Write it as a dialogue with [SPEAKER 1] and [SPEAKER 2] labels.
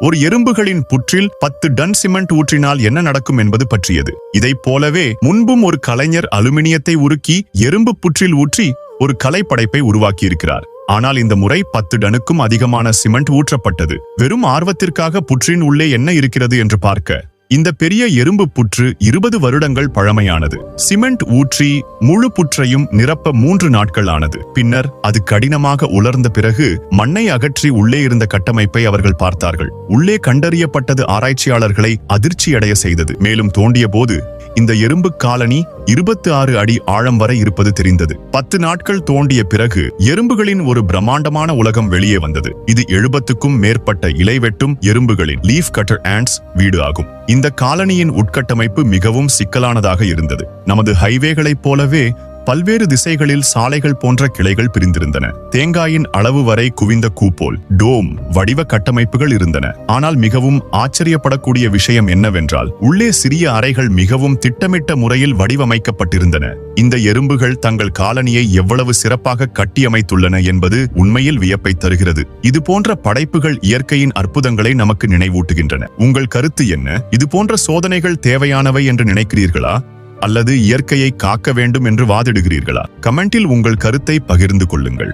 [SPEAKER 1] ஒரு எறும்புகளின் புற்றில் பத்து ton cement ஊற்றினால் என்ன நடக்கும் என்பது பற்றியது. இதைப் போலவே முன்பும் ஒரு கலைஞர் அலுமினியத்தை உருக்கி எறும்பு புற்றில் ஊற்றி ஒரு கலைப்படைப்பை உருவாக்கியிருக்கிறார். ஆனால் இந்த முறை பத்து டனுக்கும் அதிகமான சிமெண்ட் ஊற்றப்பட்டது. வெறும் ஆர்வத்திற்காக புற்றின் உள்ளே என்ன இருக்கிறது என்று பார்க்க. இந்த பெரிய எறும்பு புற்று இருபது வருடங்கள் பழமையானது. சிமெண்ட் ஊற்றி முழு புற்றையும் நிரப்ப மூன்று நாட்கள் ஆனது பின்னர் அது கடினமாக உலர்ந்த பிறகு மண்ணை அகற்றி உள்ளே இருந்த கட்டமைப்பை அவர்கள் பார்த்தார்கள். உள்ளே கண்டறியப்பட்டது ஆராய்ச்சியாளர்களை அதிர்ச்சியடைய செய்தது. மேலும் தோண்டிய போது இந்த எறும்பு காலனி இருபத்தி ஆறு அடி ஆழம் வரை இருப்பது தெரிந்தது. பத்து நாட்கள் தோண்டிய பிறகு எறும்புகளின் ஒரு பிரம்மாண்டமான உலகம் வெளியே வந்தது. இது எழுபத்துக்கும் மேற்பட்ட இலை வெட்டும் எறும்புகளின் லீஃப் கட்டர் ஆண்ட்ஸ் வீடு ஆகும். இந்த காலனியின் உட்கட்டமைப்பு மிகவும் சிக்கலானதாக இருந்தது. நமது ஹைவேகளைப் போலவே பல்வேறு திசைகளில் சாலைகள் போன்ற கிளைகள் பிரிந்திருந்தன. தேங்காயின் அளவு வரை குவிந்த கூப்போல் டோம் வடிவ கட்டமைப்புகள் இருந்தன. ஆனால் மிகவும் ஆச்சரியப்படக்கூடிய விஷயம் என்னவென்றால் உள்ளே சிறிய அறைகள் மிகவும் திட்டமிட்ட முறையில் வடிவமைக்கப்பட்டிருந்தன. இந்த எறும்புகள் தங்கள் காலனியை எவ்வளவு சிறப்பாக கட்டியமைத்துள்ளன என்பது உண்மையில் வியப்பை தருகிறது. இது போன்ற படைப்புகள் இயற்கையின் அற்புதங்களை நமக்கு நினைவூட்டுகின்றன. உங்கள் கருத்து என்ன? இது போன்ற சோதனைகள் தேவையானவை என்று நினைக்கிறீர்களா? அல்லது இயற்கையை காக்க வேண்டும் என்று வாதிடுகிறீர்களா? கமெண்டில் உங்கள் கருத்தை பகிர்ந்து கொள்ளுங்கள்.